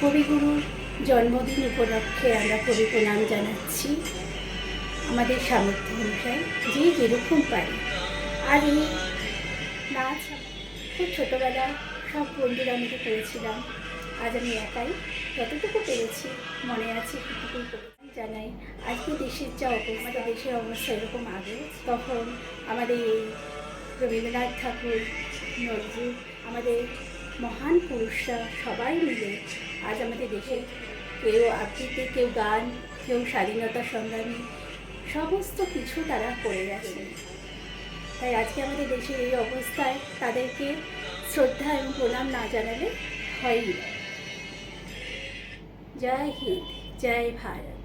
কবিগুরুর জন্মদিন উপলক্ষে আমরা কবি প্রণাম জানাচ্ছি। আমাদের সামর্থ্য অনুসারে যে যেরকম পারি। আর এই নাচ খুব ছোটোবেলা সব বন্ধুরা মিলে করেছিলাম। আজ আমি একাই যতটুকু পেরেছি মনে আছে সেটুকুই করেছি জানাই, আজকে দেশের যা অবস্থা দেশের অবস্থা এরকম আগে। তখন আমাদের এই রবীন্দ্রনাথ ঠাকুর, নজরুল, আমাদের মহান পুরুষরা সবাই মিলে আজ আমাদের দেশে কেউ আবৃত্তি, কেউ গান, কেউ স্বাধীনতা সংগ্রামী, সমস্ত কিছু তারা করে গেছে তাই আজকে আমাদের দেশের এই অবস্থায় তাদেরকে শ্রদ্ধা এবং প্রণাম না জানালে হয়ই না। জয় হিন্দ, জয় ভারত।